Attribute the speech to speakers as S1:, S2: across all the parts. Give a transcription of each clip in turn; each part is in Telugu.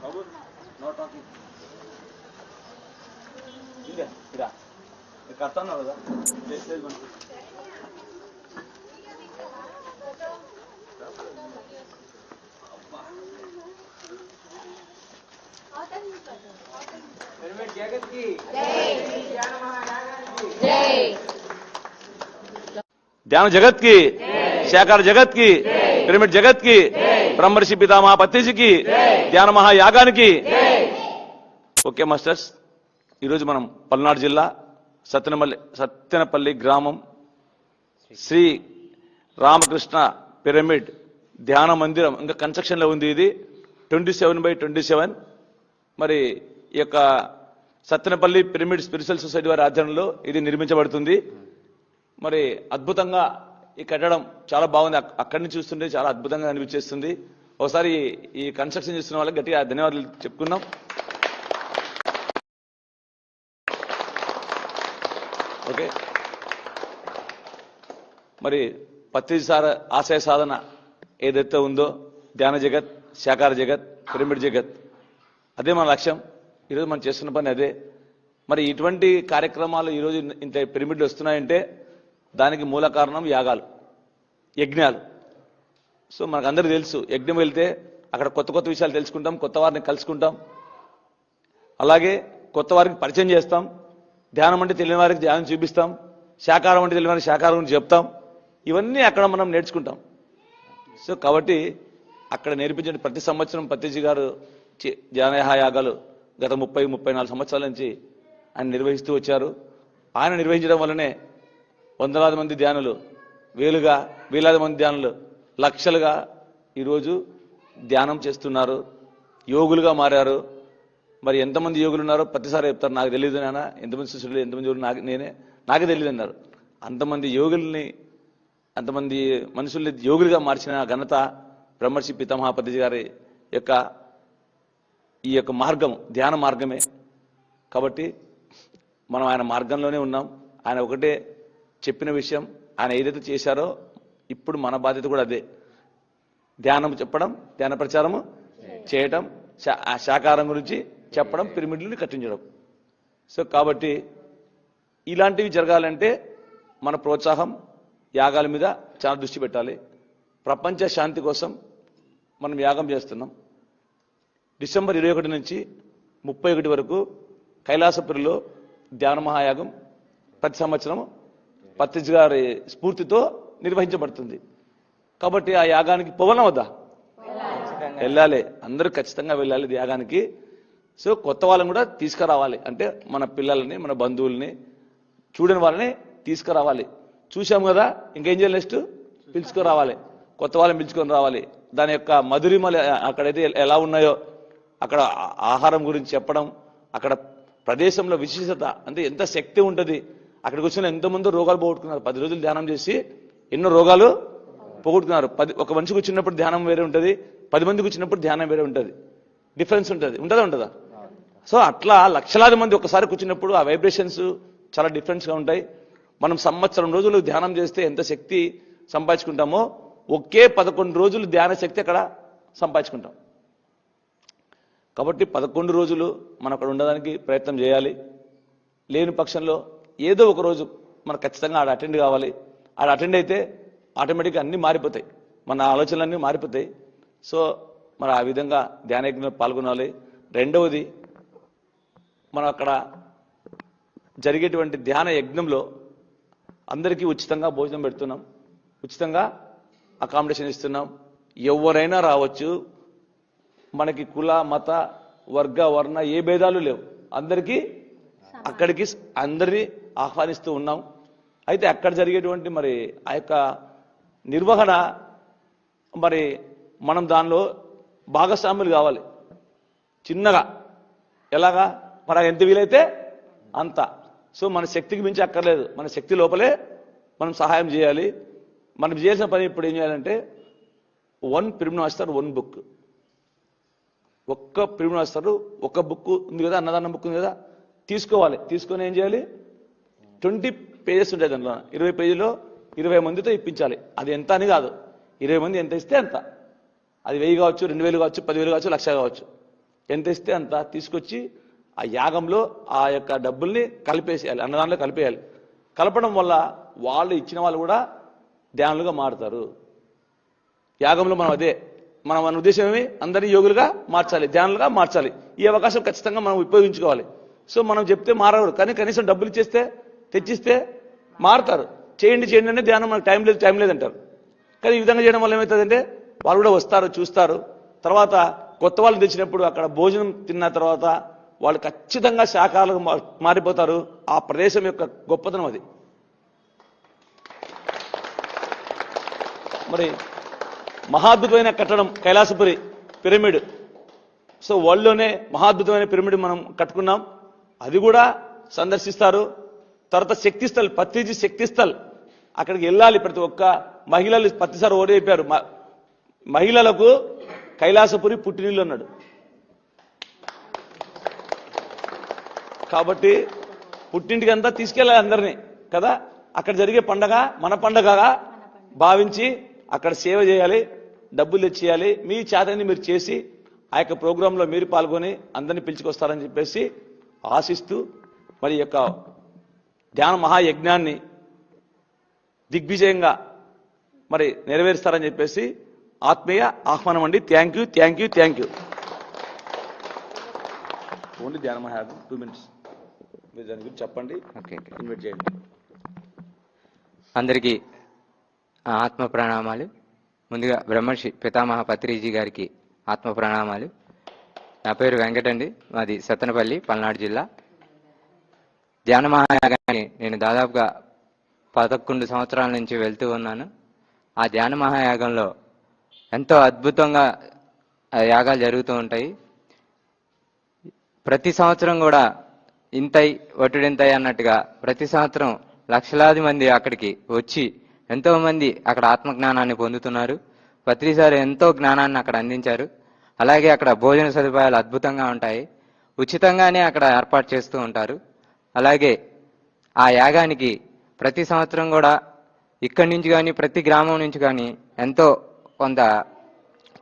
S1: బాబు నో టాకింగ్ ఇదే ఇదా ఇది కడతాను కదా లేదు లేదు మనకు ధ్యాన జగత్కి శాఖర జగత్కి పిరమిడ్ జగత్కి బ్రహ్మర్షి పితామహ పత్రిజికి ధ్యాన మహాయాగానికి. Okay masters. ఈరోజు మనం పల్నాడు జిల్లా సత్తెనపల్లి సత్తెనపల్లి గ్రామం శ్రీ రామకృష్ణ పిరమిడ్ ధ్యాన మందిరం ఇంకా కన్స్ట్రక్షన్లో ఉంది ఇది. Twenty seven by twenty seven. మరి ఈ యొక్క సత్తెనపల్లి పిరమిడ్ స్పిరిచువల్ సొసైటీ వారి ఆధ్వర్యంలో ఇది నిర్మించబడుతుంది. మరి అద్భుతంగా ఈ కట్టడం చాలా బాగుంది. అక్కడి నుంచి చూస్తుంటే చాలా అద్భుతంగా అనిపించేస్తుంది. ఒకసారి ఈ కన్స్ట్రక్షన్ చేస్తున్న వాళ్ళకి గట్టిగా ధన్యవాదాలు చెప్పుకున్నాం ఓకే. మరి పత్రి సార ఆశయ సాధన ఏదైతే ఉందో ధ్యాన జగత్ శాకార జగత్ పిరమిడ్ జగత్ అదే మన లక్ష్యం. ఈరోజు మనం చేస్తున్న పని అదే. మరి ఇటువంటి కార్యక్రమాలు ఈరోజు ఇంత పిరమిడ్లు వస్తున్నాయంటే దానికి మూల కారణం యాగాలు యజ్ఞాలు. సో మనకు అందరూ తెలుసు యజ్ఞం వెళ్తే అక్కడ కొత్త కొత్త విషయాలు తెలుసుకుంటాం కొత్త వారిని కలుసుకుంటాం. అలాగే కొత్త వారికి పరిచయం చేస్తాం ధ్యానం అంటే తెలియని వారికి ధ్యానం చూపిస్తాం శాకారం అంటే తెలియని వారికి శాకారం గురించి చెప్తాం. ఇవన్నీ అక్కడ మనం నేర్చుకుంటాం. సో కాబట్టి అక్కడ నేర్పించిన ప్రతి సంవత్సరం పత్రిజీ గారు చే- యాగాలు గత ముప్పై ముప్పై నాలుగు సంవత్సరాల నుంచి ఆయన నిర్వహిస్తూ వచ్చారు. ఆయన నిర్వహించడం వల్లనే వందలాది మంది ధ్యానులు వేలుగా వేలాది మంది ధ్యానులు లక్షలుగా ఈరోజు ధ్యానం చేస్తున్నారు. యోగులుగా మారారు. మరి ఎంతమంది యోగులు ఉన్నారో ప్రతిసారి చెప్తారు. నాకు తెలియదు నాన్న. ఎంతమంది శిష్యులు ఎంతమంది యోగులు? నాకు నేనే. నాకే తెలియదు అన్నారు. అంతమంది యోగుల్ని అంతమంది మనుషుల్ని యోగులుగా మార్చిన ఘనత బ్రహ్మర్షి పితామహ గారి యొక్క ఈ యొక్క మార్గం ధ్యాన మార్గమే. కాబట్టి మనం ఆయన మార్గంలోనే ఉన్నాం. ఆయన ఒకటే చెప్పిన విషయం ఆయన ఏదైతే చేశారో ఇప్పుడు మన బాధ్యత కూడా అదే. ధ్యానం చెప్పడం ధ్యాన ప్రచారము చేయటం శా- ఆ శాకారం గురించి చెప్పడం పిరమిడ్లను కట్టించడం. సో కాబట్టి ఇలాంటివి జరగాలంటే మన ప్రోత్సాహం యాగాల మీద చాలా దృష్టి పెట్టాలి. ప్రపంచ శాంతి కోసం మనం యాగం చేస్తున్నాం. డిసెంబర్ ఇరవై ఒకటి నుంచి ముప్పై ఒకటి వరకు కైలాసపురిలో ధ్యాన మహాయాగం ప్రతి సంవత్సరం పత్రిజ్ గారి స్ఫూర్తితో నిర్వహించబడుతుంది. కాబట్టి ఆ యాగానికి పోవడం వద్దా వెళ్ళాలి. అందరూ ఖచ్చితంగా వెళ్ళాలి యాగానికి. సో కొత్త వాళ్ళని కూడా తీసుకురావాలి. అంటే మన పిల్లల్ని మన బంధువుల్ని చూడని వాళ్ళని తీసుకురావాలి. చూశాం కదా ఇంకేం చేయాలి నెక్స్ట్? పిలుచుకురావాలి. కొత్త వాళ్ళని పిలుచుకొని రావాలి. దాని యొక్క మధురిమలు అక్కడైతే ఎలా ఉన్నాయో అక్కడ ఆహారం గురించి చెప్పడం అక్కడ ప్రదేశంలో విశేషత అంటే ఎంత శక్తి ఉంటుంది అక్కడికి వచ్చిన ఎంతమంది రోగాలు పోగొట్టుకున్నారు. పది రోజులు ధ్యానం చేసి ఎన్నో రోగాలు పోగొట్టుకున్నారు. పది ఒక మనిషికి వచ్చినప్పుడు ధ్యానం వేరే ఉంటుంది పది మందికి వచ్చినప్పుడు ధ్యానం వేరే ఉంటుంది. డిఫరెన్స్ ఉంటుంది. ఉంటుందా ఉంటుందా? సో అట్లా లక్షలాది మంది ఒకసారి కూర్చున్నప్పుడు ఆ వైబ్రేషన్స్ చాలా డిఫరెన్స్గా ఉంటాయి. మనం సంవత్సరం రోజులు ధ్యానం చేస్తే ఎంత శక్తి సంపాదించుకుంటామో ఒకే పదకొండు రోజులు ధ్యాన శక్తి అక్కడ సంపాదించుకుంటాం. కాబట్టి పదకొండు రోజులు మనం అక్కడ ఉండడానికి ప్రయత్నం చేయాలి. లేని పక్షంలో ఏదో ఒక రోజు మనం ఖచ్చితంగా ఆడ అటెండ్ కావాలి. ఆడ అటెండ్ అయితే ఆటోమేటిక్గా అన్నీ మారిపోతాయి. మన ఆలోచనలన్నీ మారిపోతాయి. సో మరి ఆ విధంగా ధ్యానయజ్ఞంలో పాల్గొనాలి. రెండవది మనం అక్కడ జరిగేటువంటి ధ్యాన యజ్ఞంలో అందరికీ ఉచితంగా భోజనం పెడుతున్నాం. ఉచితంగా అకామిడేషన్ ఇస్తున్నాం. ఎవరైనా రావచ్చు. మనకి కుల మత వర్గ వర్ణ ఏ భేదాలు లేవు. అందరికీ అక్కడికి అందరినీ ఆహ్వానిస్తూ ఉన్నాం. అయితే అక్కడ జరిగేటువంటి మరి ఆ యొక్క నిర్వహణ మరి మనం దానిలో భాగస్వాములు కావాలి. చిన్నగా. ఎలాగా? మన ఎంత వీలైతే అంత. సో మన శక్తికి మించి అక్కర్లేదు. మన శక్తి లోపలే మనం సహాయం చేయాలి. మనం చేసిన పని ఇప్పుడు ఏం చేయాలంటే వన్ ప్రిమిన మాస్టర్ వన్ బుక్ ఒక్క ప్రిమిన మాస్టర్ ఒక్క బుక్ ఉంది కదా అన్నదానం బుక్ ఉంది కదా తీసుకోవాలి. తీసుకొని ఏం చేయాలి? ట్వంటీ పేజెస్ ఉంటాయి దాంట్లో. ఇరవై పేజీలో ఇరవై మందితో ఇప్పించాలి. అది ఎంత అని కాదు. ఇరవై మంది ఎంత ఇస్తే అంత. అది వెయ్యి కావచ్చు రెండు వేలు కావచ్చు పదివేలు కావచ్చు లక్ష కావచ్చు. ఎంత ఇస్తే అంత తీసుకొచ్చి ఆ యాగంలో ఆ యొక్క డబ్బుల్ని కలిపేసేయాలి. అన్నదానంలో కలిపేయాలి. కలపడం వల్ల వాళ్ళు ఇచ్చిన వాళ్ళు కూడా ధ్యానులుగా మారుతారు. యాగంలో మనం అదే. మన మన ఉద్దేశం ఏమి? అందరినీ యోగులుగా మార్చాలి ధ్యానులుగా మార్చాలి. ఈ అవకాశం ఖచ్చితంగా మనం ఉపయోగించుకోవాలి. సో మనం చెప్తే మారవరు కానీ కనీసం డబ్బులు ఇచ్చేస్తే తెచ్చిస్తే మారుతారు. చేయండి చేయండి అంటే ధ్యానం మనకు టైం లేదు టైం లేదంటారు. కానీ ఈ విధంగా చేయడం వల్ల ఏమవుతుందంటే వాళ్ళు కూడా వస్తారు చూస్తారు. తర్వాత కొత్త వాళ్ళు తెచ్చినప్పుడు అక్కడ భోజనం తిన్న తర్వాత వాళ్ళు ఖచ్చితంగా శాఖాలుగా మారిపోతారు. ఆ ప్రదేశం యొక్క గొప్పతనం అది. మరి మహాద్భుతమైన కట్టడం కైలాసపురి పిరమిడ్. సో వరల్డ్లోనే మహాద్భుతమైన పిరమిడ్ మనం కట్టుకున్నాం. అది కూడా సందర్శిస్తారు. తర్వాత శక్తిస్థల్ పత్రిజీ శక్తిస్థల్. అక్కడికి వెళ్ళాలి ప్రతి ఒక్క మహిళలు ప్రతిసారి ఓడైపోయారు మ- మహిళలకు కైలాసపురి పుట్టినీళ్ళు అన్నాడు. కాబట్టి పుట్టింటికి అంతా తీసుకెళ్ళాలి అందరినీ కదా? అక్కడ జరిగే పండగ మన పండగగా భావించి అక్కడ సేవ చేయాలి డబ్బులు తెచ్చేయాలి. మీ చేతని మీరు చేసి ఆ యొక్క ప్రోగ్రాంలో మీరు పాల్గొని అందరినీ పిలుచుకొస్తారని చెప్పేసి ఆశిస్తూ మరి యొక్క ధ్యాన మహాయజ్ఞాన్ని దిగ్విజయంగా మరి నెరవేరుస్తారని చెప్పేసి ఆత్మీయ ఆహ్వానం అండి. Thank you thank you thank you only ధ్యాన మహాయాగం టూ మినిట్స్ మీరు దాని గురించి చెప్పండి.
S2: ఓకే ఓకే
S1: ఇన్వైట్ చేయండి.
S2: అందరికీ ఆ ఆత్మ ప్రణామాలు. ముందుగా బ్రహ్మర్షి పితామహ పత్రిజీ గారికి ఆత్మ ప్రణామాలు. నా పేరు వెంకటండి మాది సత్తనపల్లి పల్నాడు జిల్లా. ధ్యాన మహాయాగాన్ని నేను దాదాపుగా పదకొండు సంవత్సరాల నుంచి వెళ్తూ ఉన్నాను. ఆ ధ్యాన మహాయాగంలో ఎంతో అద్భుతంగా ఆ యాగాలు జరుగుతూ ఉంటాయి. ప్రతి సంవత్సరం కూడా ఇంతై ఒట్టుడింతై అన్నట్టుగా ప్రతి సంవత్సరం లక్షలాది మంది అక్కడికి వచ్చి ఎంతోమంది అక్కడ ఆత్మజ్ఞానాన్ని పొందుతున్నారు. ప్రతిసారి ఎంతో జ్ఞానాన్ని అక్కడ అందించారు. అలాగే అక్కడ భోజన సదుపాయాలు అద్భుతంగా ఉంటాయి. ఉచితంగానే అక్కడ ఏర్పాటు చేస్తూ ఉంటారు. అలాగే ఆ యాగానికి ప్రతి సంవత్సరం కూడా ఇక్కడి నుంచి కానీ ప్రతి గ్రామం నుంచి కానీ ఎంతో కొంత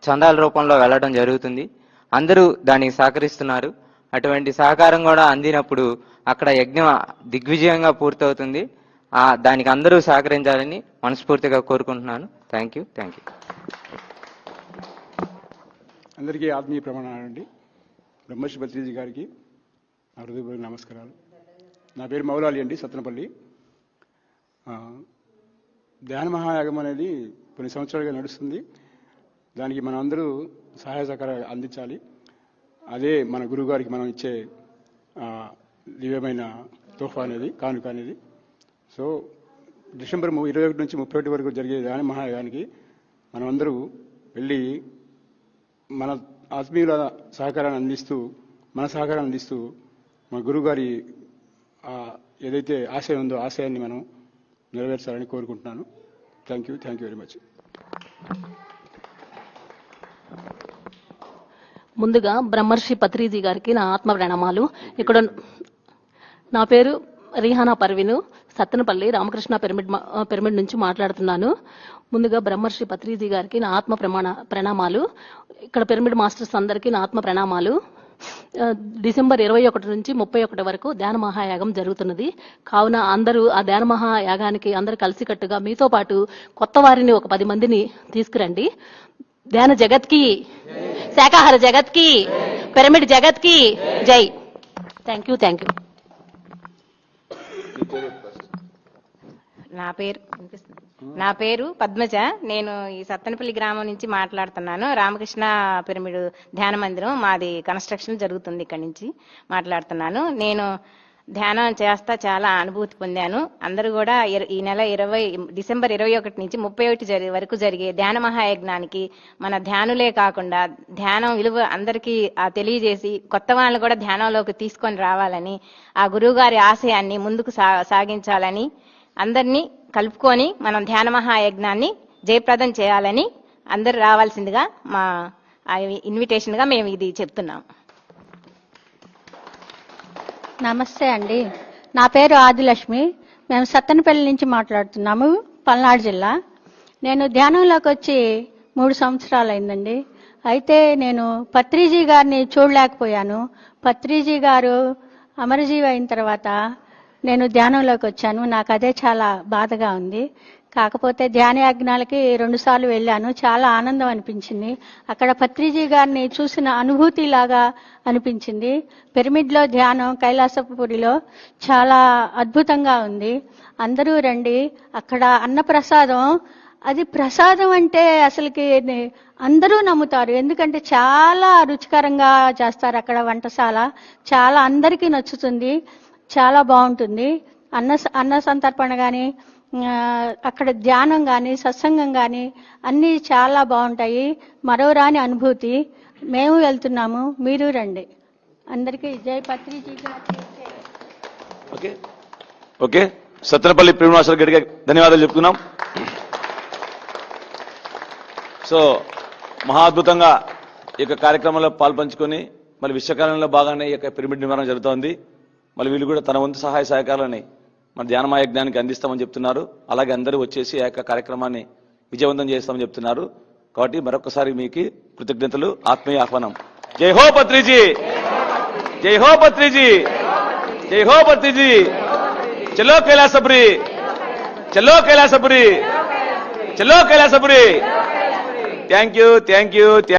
S2: చందాల రూపంలో వెళ్ళడం జరుగుతుంది. అందరూ దానికి సహకరిస్తున్నారు. అటువంటి సహకారం కూడా అందినప్పుడు అక్కడ యజ్ఞం దిగ్విజయంగా పూర్తవుతుంది. ఆ దానికి అందరూ సహకరించాలని మనస్ఫూర్తిగా కోరుకుంటున్నాను. థ్యాంక్ యూ థ్యాంక్ యూ
S3: అందరికీ ఆత్మీయ ప్రమాణాలండి బ్రహ్మశ్రీ భత్రీజీ గారికి నా హృదయపూర్వక నమస్కారాలు. నా పేరు మౌలాలి అండి సత్నపల్లి. ధ్యాన మహాయాగం అనేది కొన్ని సంవత్సరాలుగా నడుస్తుంది. దానికి మనం అందరూ సహాయ సహకారాలు అందించాలి. అదే మన గురువు గారికి మనం ఇచ్చే దివ్యమైన తోఫా అనేది కానుక అనేది. సో డిసెంబర్ ఇరవై ఒకటి నుంచి ముప్పై ఒకటి వరకు జరిగే ధ్యాన మహాయాగానికి మనం అందరూ వెళ్ళి మన ఆత్మీయుల సహకారాన్ని అందిస్తూ మన సహకారాన్ని అందిస్తూ మన గురువుగారి ఏదైతే ఆశయం ఉందో ఆశయాన్ని మనం నెరవేర్చాలని కోరుకుంటున్నాను. Thank you thank you very much
S4: ముందుగా బ్రహ్మర్షి పత్రిజీ గారికి నా ఆత్మ ప్రణామాలు ఇక్కడ నా పేరు రిహానా పర్విను. సత్తనపల్లి రామకృష్ణ పిరమిడ్ పిరమిడ్ నుంచి మాట్లాడుతున్నాను. ముందుగా బ్రహ్మర్షి పత్రిజీ గారికి నా ఆత్మ ప్రమాణ ప్రణామాలు. ఇక్కడ పిరమిడ్ మాస్టర్స్ అందరికీ నా ఆత్మ ప్రణామాలు. డిసెంబర్ ఇరవై ఒకటి నుంచి ముప్పై ఒకటి వరకు ధ్యాన మహాయాగం జరుగుతున్నది. కావున అందరూ ఆ ధ్యాన మహాయాగానికి అందరూ కలిసికట్టుగా మీతో పాటు కొత్త వారిని ఒక పది మందిని తీసుకురండి. ధ్యాన జగత్కి శాకాహార జగత్కి పిరమిడ్ జగత్కి జై. థ్యాంక్ యూ థ్యాంక్ యూ
S5: నా పేరు వినిపిస్తుంది నా పేరు పద్మజ. నేను ఈ సత్తనపల్లి గ్రామం నుంచి మాట్లాడుతున్నాను. రామకృష్ణ పిరమిడ్ ధ్యాన మందిరం మాది కన్స్ట్రక్షన్ జరుగుతుంది ఇక్కడి నుంచి మాట్లాడుతున్నాను. నేను ధ్యానం చేస్తా చాలా అనుభూతి పొందాను. అందరూ కూడా ఈ నెల ఇరవై డిసెంబర్ ఇరవై ఒకటి నుంచి ముప్పై ఒకటి జరి వరకు జరిగే ధ్యాన మహాయజ్ఞానికి మన ధ్యానులే కాకుండా ధ్యానం విలువ అందరికీ తెలియజేసి కొత్త వాళ్ళని కూడా ధ్యానంలోకి తీసుకొని రావాలని ఆ గురువుగారి ఆశయాన్ని ముందుకు సా- సాగించాలని అందరినీ కలుపుకొని మనం ధ్యాన మహాయజ్ఞాన్ని జయప్రదం చేయాలని అందరు రావాల్సిందిగా మా ఇన్విటేషన్గా మేము ఇది చెప్తున్నాం.
S6: నమస్తే అండి. నా పేరు ఆదిలక్ష్మి. మేము సత్తెనపల్లి నుంచి మాట్లాడుతున్నాము పల్నాడు జిల్లా. నేను ధ్యానంలోకి వచ్చి మూడు సంవత్సరాలు అయిందండి అయితే నేను పత్రిజీ గారిని చూడలేకపోయాను. పత్రిజీ గారు అమరజీవి అయిన తర్వాత నేను ధ్యానంలోకి వచ్చాను. నాకు అదే చాలా బాధగా ఉంది. కాకపోతే ధ్యాన యజ్ఞాలకి రెండుసార్లు వెళ్ళాను. చాలా ఆనందం అనిపించింది. అక్కడ పత్రిజీ గారిని చూసిన అనుభూతి లాగా అనిపించింది. పిరమిడ్లో ధ్యానం కైలాసపురిలో చాలా అద్భుతంగా ఉంది. అందరూ రండి. అక్కడ అన్నప్రసాదం. అది ప్రసాదం అంటే అసలుకి అందరూ నమ్ముతారు. ఎందుకంటే చాలా రుచికరంగా చేస్తారు అక్కడ వంటశాల. చాలా అందరికీ నచ్చుతుంది. చాలా బాగుంటుంది. అన్న అన్న సంతర్పణ కానీ అక్కడ ధ్యానం కానీ సత్సంగం కానీ అన్నీ చాలా బాగుంటాయి. మరో రాని అనుభూతి. మేము వెళ్తున్నాము. మీరు రండి. అందరికీ జై పత్రిజీ
S1: ఓకే. ఓకే. సత్రపల్లి ప్రేమనాశ్వర గడిగా ధన్యవాదాలు చెప్తున్నాం. సో మహా అద్భుతంగా ఈ యొక్క కార్యక్రమంలో పాల్పంచుకొని మరి విశ్వకాలంలో బాగానే ఈ యొక్క పిరమిడ్ నిర్మాణం జరుగుతోంది. మళ్ళీ వీళ్ళు కూడా తన వంతు సహాయ సహకారాలని మన ధ్యానమాయజ్ఞానికి అందిస్తామని చెప్తున్నారు. అలాగే అందరూ వచ్చేసి ఆ యొక్క కార్యక్రమాన్ని విజయవంతం చేస్తామని చెప్తున్నారు. కాబట్టి మరొకసారి మీకు కృతజ్ఞతలు ఆత్మీయ ఆహ్వానం. జై హో పత్రిజీ! జై హో పత్రిజీ! జై హో పత్రిజీ! చలో కైలాసపురి! చలో కైలాసపురి! చలో Kailasapuri! Thank you thank you